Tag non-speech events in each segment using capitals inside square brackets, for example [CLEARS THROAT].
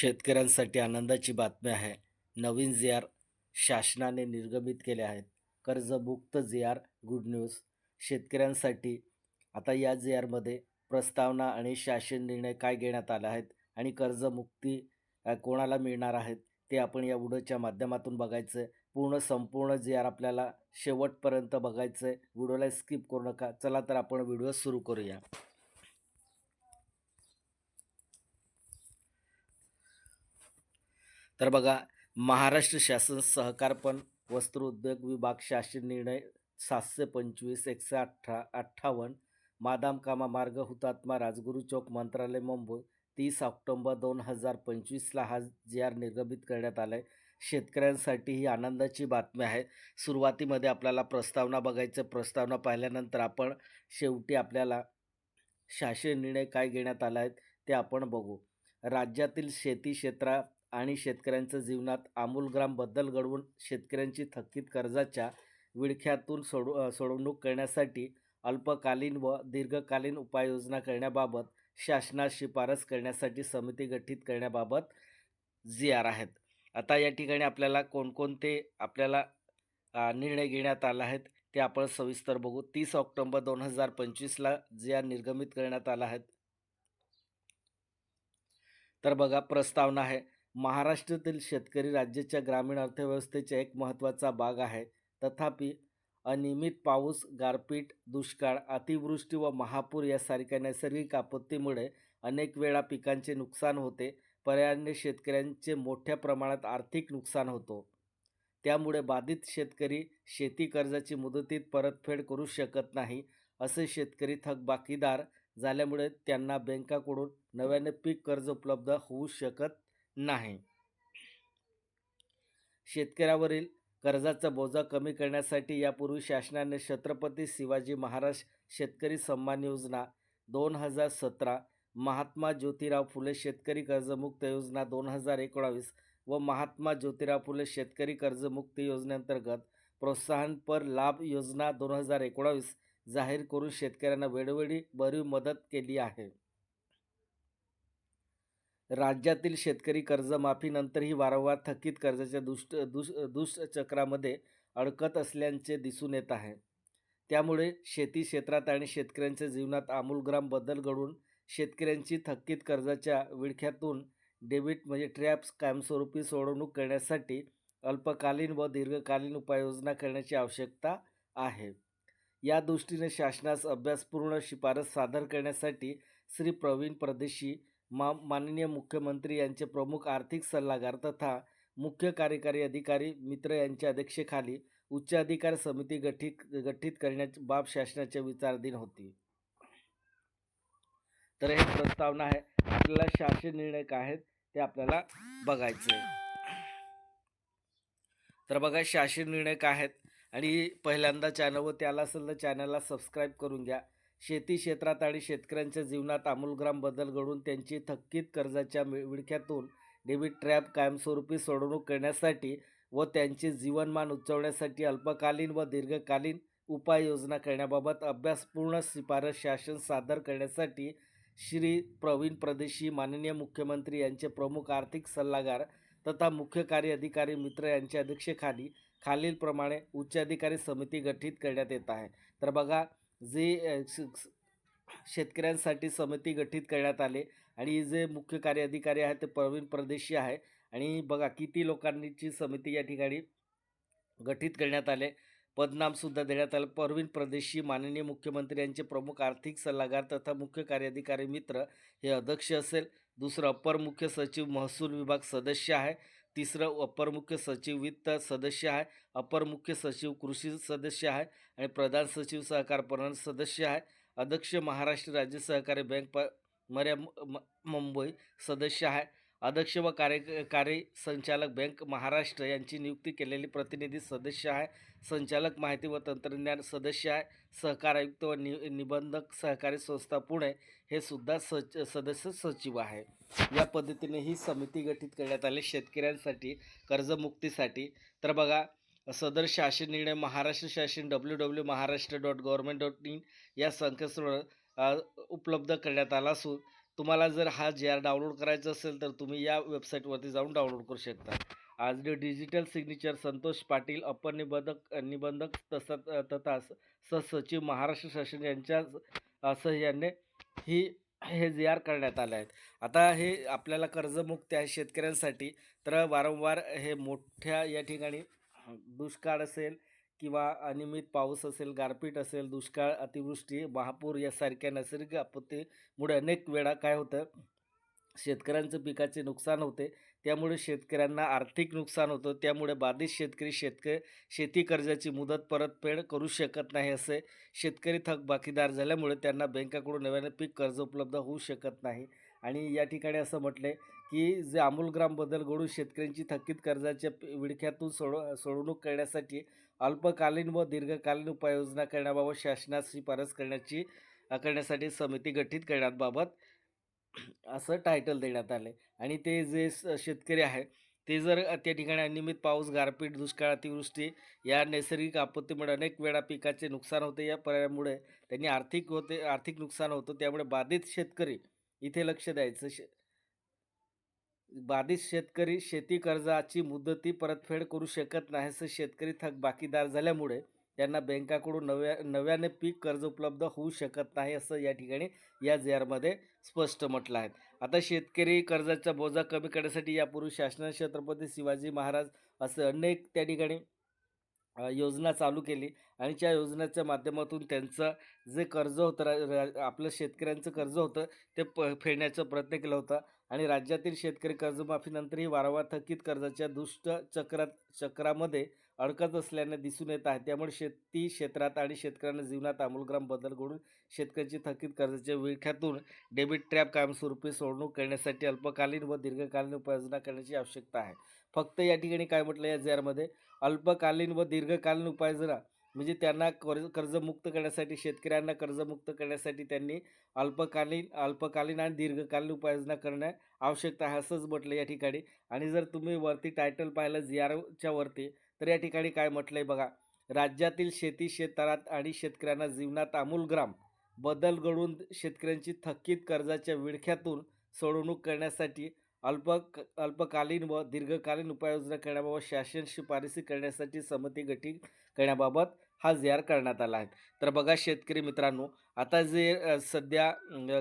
शेतकऱ्यांसाठी आनंदाची बातमी आहे. नवीन जे आर शासनाने निर्गमित केले आहेत. कर्जमुक्त जे आर गुड न्यूज शेतकऱ्यांसाठी आता या जे आरमध्ये प्रस्तावना आणि शासन निर्णय काय घेण्यात आले आहेत आणि कर्जमुक्ती कोणाला मिळणार आहेत ते आपण या व्हिडिओच्या माध्यमातून बघायचं आहे पूर्ण संपूर्ण जे आर आपल्याला शेवटपर्यंत बघायचं आहे व्हिडिओला स्किप करू नका. चला तर आपण व्हिडिओ सुरू करूया. तर बघा महाराष्ट्र शासन सहकार पण वस्त्रोद्योग विभाग शासन निर्णय सातशे पंचवीस एकशे अठरा अठ्ठावन्न मादाम कामा मार्ग हुतात्मा राजगुरू चौक मंत्रालय मुंबई तीस ऑक्टोंबर दोन हजार पंचवीसला हा जी आर निर्गमित करण्यात आला आहे शेतकऱ्यांसाठी ही आनंदाची बातमी आहे. सुरुवातीमध्ये आपल्याला प्रस्तावना बघायचं प्रस्तावना पाहिल्यानंतर आपण शेवटी आपल्याला शासन निर्णय काय घेण्यात आला आहे ते आपण बघू. राज्यातील शेती क्षेत्रात आणि शेतकऱ्यांचं जीवनात आमूलग्राम बदल घडवून शेतकऱ्यांची थकीत कर्जाच्या विळख्यातून सोडू सोडवणूक करण्यासाठी अल्पकालीन व दीर्घकालीन उपाययोजना करण्याबाबत शासनास शिफारस करण्यासाठी समिती गठीत करण्याबाबत जी आर आहेत. आता या ठिकाणी आपल्याला कोणकोणते आपल्याला निर्णय घेण्यात आला आहेत ते आपण सविस्तर बघू. तीस ऑक्टोंबर दोन हजार पंचवीसला जी आर निर्गमित करण्यात आला आहेत तर बघा प्रस्तावना आहे. महाराष्ट्रातील शेतकरी राज्याच्या ग्रामीण अर्थव्यवस्थेचा एक महत्त्वाचा भाग आहे. तथापि अनियमित पाऊस गारपीट दुष्काळ अतिवृष्टी व महापूर यासारख्या नैसर्गिक आपत्तीमुळे अनेक वेळा पिकांचे नुकसान होते. पर्यायाने शेतकऱ्यांचे मोठ्या प्रमाणात आर्थिक नुकसान होतो. त्यामुळे बाधित शेतकरी शेती कर्जाची मुदतीत परतफेड करू शकत नाही असे शेतकरी थकबाकीदार झाल्यामुळे त्यांना बँकाकडून नव्याने पीक कर्ज उपलब्ध होऊ शकत नाही. शेतकऱ्यावरील कर्जाचा बोजा कमी करण्यासाठी यापूर्वी शासनाने छत्रपती शिवाजी महाराज शेतकरी सन्मान योजना दोन हजार सतरा महात्मा ज्योतिराव फुले शेतकरी कर्जमुक्त योजना दोन हजार एकोणावीस व महात्मा ज्योतिराव फुले शेतकरी कर्जमुक्ती योजनेअंतर्गत प्रोत्साहनपर लाभ योजना दोन हजार एकोणावीस जाहीर करून शेतकऱ्यांना वेळोवेळी भरीव मदत केली आहे. राज्यातील शेतकरी कर्जमाफीनंतरही वारंवार थकीत कर्जाच्या दुष्ट दुष दुष्चक्रामध्ये अडकत असल्याचे दिसून येत आहे. त्यामुळे शेती क्षेत्रात आणि शेतकऱ्यांच्या जीवनात आमूलग्राम बदल घडून शेतकऱ्यांची थकीत कर्जाच्या विळख्यातून डेबिट म्हणजे ट्रॅप्स कायमस्वरूपी सोडवणूक करण्यासाठी अल्पकालीन व दीर्घकालीन उपाययोजना करण्याची आवश्यकता आहे. या दृष्टीने शासनास अभ्यासपूर्ण शिफारस सादर करण्यासाठी श्री प्रवीण प्रदेशी मा माननीय मुख्यमंत्री यांचे प्रमुख आर्थिक सल्लागार तथा मुख्य कार्यकारी अधिकारी मित्र यांच्या अध्यक्षतेखाली उच्च अधिकार समिती गठीत गठीत करण्याची बाब शासनाच्या विचाराधीन होती. तर हे प्रस्तावना आहे आपल्याला शासन निर्णय काय आहेत ते आपल्याला बघायचे तर बघा शासन निर्णय काय आहेत आणि पहिल्यांदा चॅनलवर त्याला असेल तर चॅनलला सबस्क्राईब करून घ्या. शेती क्षेत्रात आणि शेतकऱ्यांच्या जीवनात आमूलग्राम बदल घडून त्यांची थकीत कर्जाच्या मिळ- विळख्यातून डेबिट ट्रॅप कायमस्वरूपी सोडवणूक करण्यासाठी व त्यांचे जीवनमान उच्चवण्यासाठी अल्पकालीन व दीर्घकालीन उपाययोजना करण्याबाबत अभ्यासपूर्ण शिफारस शासन सादर करण्यासाठी श्री प्रवीण प्रदेशी माननीय मुख्यमंत्री यांचे प्रमुख आर्थिक सल्लागार तथा मुख्य कार्य अधिकारी मित्र यांच्या अध्यक्षेखाली खालीलप्रमाणे उच्चाधिकारी समिती गठीत करण्यात येत आहे. तर बघा जे श- शेतकऱ्यांसाठी समिती गठीत करण्यात आले आणि जे मुख्य कार्य अधिकारी ते प्रवीण प्रदेशी आहे आणि बघा किती लोकांची समिती या ठिकाणी गठीत करण्यात आले. पदनामसुद्धा देण्यात आलं. परवीन प्रदेशी माननीय मुख्यमंत्री यांचे प्रमुख आर्थिक सल्लागार तथा मुख्य कार्यधिकारी मित्र हे अध्यक्ष असेल. दुसरं अपर मुख्य सचिव महसूल विभाग सदस्य आहे. तिसरं अपर मुख्य सचिव वित्त सदस्य आहे. अपर मुख्य सचिव कृषी सदस्य आहे आणि प्रधान सचिव सहकार प्रधान सदस्य आहे. अध्यक्ष महाराष्ट्र राज्य सहकारी बँक प मर्या म- मुंबई सदस्य आहे. अध्यक्ष व कार्य कार्य संचालक बँक महाराष्ट्र यांची नियुक्ती केलेली प्रतिनिधी सदस्य आहे. संचालक माहिती व तंत्रज्ञान सदस्य आहे. सहकार आयुक्त व नि निबंधक सहकारी संस्था पुणे हे सुद्धा सच सदस्य सचिव आहे. या पद्धतीने ही समिती गठीत करण्यात आली. शेतकऱ्यांसाठी कर्जमुक्तीसाठी. तर बघा सदर शासन निर्णय महाराष्ट्र शासन W W Maharashtra dot government dot in या संकेतस्थळावर उपलब्ध करण्यात आला असून तुम्हाला जर हा जे आर डाउनलोड करायचा असेल तर तुम्ही या वेबसाईटवरती जाऊन डाउनलोड करू शकता. आज डिजिटल सिग्नेचर संतोष पाटील अपर निबंधक निबंधक तसा तथा सहसचिव महाराष्ट्र शासन यांच्या सह्याने ही हे जे आर करण्यात आले आहेत आता हे आपल्याला कर्जमुक्त आहे शेतकऱ्यांसाठी तर वारंवार हे मोठ्या या ठिकाणी दुष्काळ असेल किंवा अनियमित पाऊस असेल गारपीट असेल दुष्काळ अतिवृष्टी महापूर यासारख्या नैसर्गिक आपत्तीमुळे अनेक वेळा काय होतं शेतकऱ्यांचं पिकाचे नुकसान होते. त्यामुळे शेतकऱ्यांना आर्थिक नुकसान होतं. त्यामुळे बाधित शेतकरी शेतक शेती कर्जाची मुदत परतफेड करू शकत नाही असे शेतकरी थकबाकीदार झाल्यामुळे त्यांना बँकाकडून नव्याने पीक कर्ज उपलब्ध होऊ शकत नाही. आणि या ठिकाणी असं म्हटलंय की जे अमूलग्राम बदल घडून शेतकऱ्यांची थकीत कर्जाच्या विडख्यातून सोड सोडवणूक करण्यासाठी अल्पकालीन व दीर्घकालीन उपाययोजना करण्याबाबत शासनास शिफारस करण्याची करण्यासाठी समिती गठीत करण्याबाबत असं टायटल देण्यात आलं आणि ते जे शेतकरी आहे ते जर त्या ठिकाणी अनियमित पाऊस गारपीट दुष्काळ अतिवृष्टी या नैसर्गिक आपत्तीमुळे अनेक वेळा पिकाचे नुकसान होते. या पर्यायामुळे त्यांनी आर्थिक होते आर्थिक नुकसान होतं. त्यामुळे बाधित शेतकरी इथे लक्ष द्यायचं. शे बाधित शेतकरी शेती कर्जाची मुदती परतफेड करू शकत नाही असं शेतकरी थकबाकीदार झाल्यामुळे त्यांना बँकाकडून नव्या नव्याने पीक कर्ज उपलब्ध होऊ शकत नाही असं या ठिकाणी या जे आरमध्ये स्पष्ट म्हटलं आहे. आता शेतकरी कर्जाचा बोजा कमी करण्यासाठी यापूर्वी शासनाने छत्रपती शिवाजी महाराज असे अनेक त्या ठिकाणी योजना चालू केली आणि त्या योजनेच्या माध्यमातून त्यांचं जे कर्ज होतं आपलं शेतकऱ्यांचं कर्ज होतं ते प फेडण्याचा प्रयत्न केला होता. आणि राज्यातील शेतकरी कर्जमाफीनंतरही वारंवार थकीत कर्जाच्या दुष्ट चक्रात चक्रामध्ये अडकत असल्याने दिसून येत आहे. त्यामुळे शेती क्षेत्रात आणि शेतकऱ्यांना जीवनात आमूलग्राम बदल घडून शेतकऱ्यांची थकीत कर्जाच्या विळख्यातून डेबिट ट्रॅप कायमस्वरूपी सोडणूक करण्यासाठी अल्पकालीन व दीर्घकालीन उपाययोजना करण्याची आवश्यकता आहे. फक्त या ठिकाणी काय म्हटलं या जे अल्पकालीन व दीर्घकालीन उपाययोजना म्हणजे त्यांना कर्ज कर्जमुक्त करण्यासाठी शेतकऱ्यांना कर्जमुक्त करण्यासाठी त्यांनी अल्पकालीन अल्पकालीन आणि दीर्घकालीन उपाययोजना करणं आवश्यकता आहे असंच म्हटलं या ठिकाणी. आणि जर तुम्ही वरती टायटल पाहिलं जी आरच्या वरती तर या ठिकाणी काय म्हटलं आहे बघा. राज्यातील शेती क्षेत्रात आणि शेतकऱ्यांना जीवनात आमूलग्राम बदल घडून शेतकऱ्यांची थकीत कर्जाच्या विळख्यातून सोडवणूक करण्यासाठी अल्प अल्पकालीन व दीर्घकालीन उपाययोजना करण्याबाबत शासन शिफारसी करण्यासाठी समिती गठीत करण्याबाबत हा जी करण्यात आला आहे. तर बघा शेतकरी मित्रांनो आता जे सध्या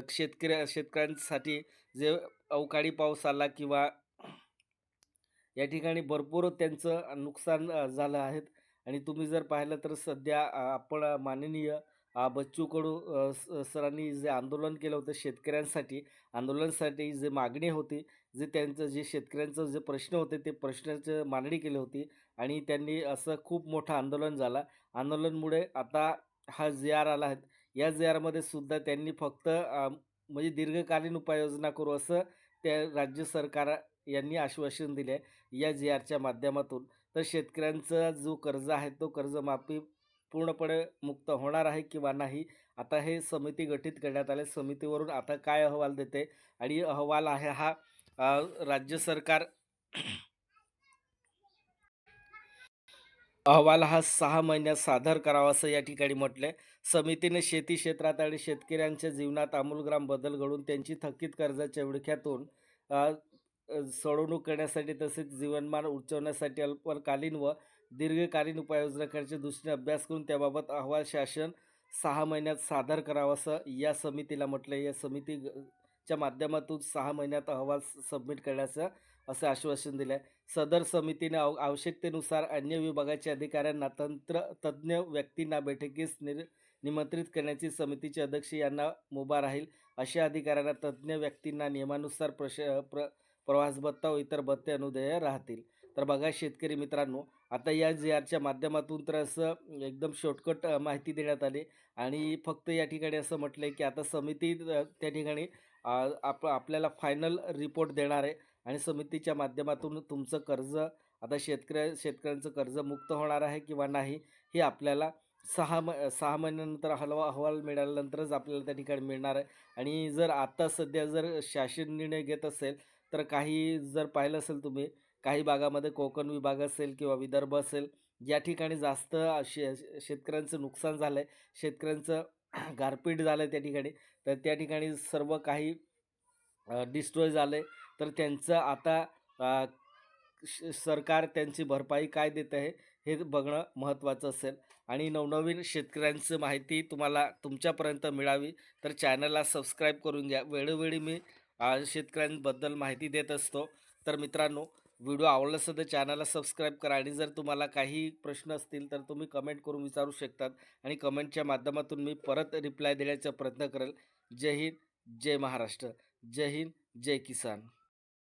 शेतकरी शेतकऱ्यांसाठी जे अवकाळी पाऊस आला किंवा या ठिकाणी भरपूर त्यांचं नुकसान झालं आहेत. आणि तुम्ही जर पाहिलं तर सध्या आपण माननीय बच्चू कडू स- सरांनी जे आंदोलन केलं होतं शेतकऱ्यांसाठी आंदोलनासाठी जे मागणी होती जे त्यांचं जे शेतकऱ्यांचं जे प्रश्न होते ते प्रश्नाचं मांडणी केली होती आणि त्यांनी असं खूप मोठं आंदोलन झालं. आंदोलनमुळे आता हा जे आर आला आहे या जे आरमध्ये सुद्धा त्यांनी फक्त म्हणजे दीर्घकालीन उपाययोजना करू असं त्या राज्य सरकार यांनी आश्वासन दिले आहे या जी आरच्या माध्यमातून. तर शेतकऱ्यांचा जो कर्ज आहे तो कर्जमाफी पूर्णपणे मुक्त होणार आहे किंवा नाही आता हे समिती गठीत करण्यात आले. समितीवरून आता काय अहवाल देते? आणि अहवाल आहे हा राज्य सरकार अहवाल हा सहा महिन्यात सादर करावा असं या ठिकाणी म्हटलंय. समितीने शेती क्षेत्रात आणि शेतकऱ्यांच्या जीवनात आमूलग्राम बदल घडून त्यांची थकीत कर्जाच्या विळख्यातून सोडवणूक करण्यासाठी तसेच जीवनमान उंचवण्यासाठी अल्पकालीन व दीर्घकालीन उपाययोजना दृष्टीने अभ्यास करून त्याबाबत अहवाल शासन सहा महिन्यात सादर करावा असं या समितीला म्हटलं या समिती च्या माध्यमातून सहा महिन्यात अहवाल सबमिट करण्याचं असं आश्वासन दिलं आहे सदर समितीने आव आवश्यकतेनुसार अन्य विभागाच्या अधिकाऱ्यांना तंत्र तज्ज्ञ व्यक्तींना बैठकीस निर निमंत्रित करण्याची समितीचे अध्यक्ष यांना मुभा राहील. अशा अधिकाऱ्यांना तज्ज्ञ व्यक्तींना नियमानुसार प्रश प्र प्रवास भत्ता व इतर भत्ते अनुदेय राहतील. तर बघा शेतकरी मित्रांनो आता या जे आरच्या माध्यमातून तर असं एकदम शॉर्टकट माहिती देण्यात आली आणि फक्त या ठिकाणी असं म्हटलं आहे की आता समिती त्या ठिकाणी आप आपल्याला फायनल रिपोर्ट देणार आहे आणि समितीच्या माध्यमातून तुमचं कर्ज आता शेतकऱ्या शेतकऱ्यांचं कर्ज मुक्त होणार आहे किंवा नाही हे आपल्याला सहा म सहा महिन्यानंतर हलवा अहवाल मिळाल्यानंतरच आपल्याला त्या ठिकाणी मिळणार आहे. आणि जर आत्ता सध्या जर शासन निर्णय घेत असेल तर काही जर पाहिलं असेल तुम्ही काही भागामध्ये कोकण विभाग असेल किंवा विदर्भ असेल या ठिकाणी जास्त शे शेतकऱ्यांचं नुकसान झालं आहे शेतकऱ्यांचं [CLEARS THROAT] गारपीट झालं आहे त्या ठिकाणी. तर त्या ठिकाणी सर्व काही डिस्ट्रॉय आहे तर त्यांचं आता श- सरकार त्यांची भरपाई काय देत आहे हे बघणं महत्त्वाचं असेल. आणि नवनवीन शेतकऱ्यांचं माहिती तुम्हाला तुमच्यापर्यंत मिळावी तर चॅनलला सबस्क्राईब करून घ्या. वेळोवेळी मी शेतकऱ्यांबद्दल माहिती देत असतो. तर मित्रांनो व्हिडिओ आवडला असेल तर चॅनलला सबस्क्राईब करा आणि जर तुम्हाला काही प्रश्न असतील तर तुम्ही कमेंट करून विचारू शकतात आणि कमेंटच्या माध्यमातून मी परत रिप्लाय देण्याचा प्रयत्न करेल. जय हिंद जय महाराष्ट्र जय हिंद जय किसान.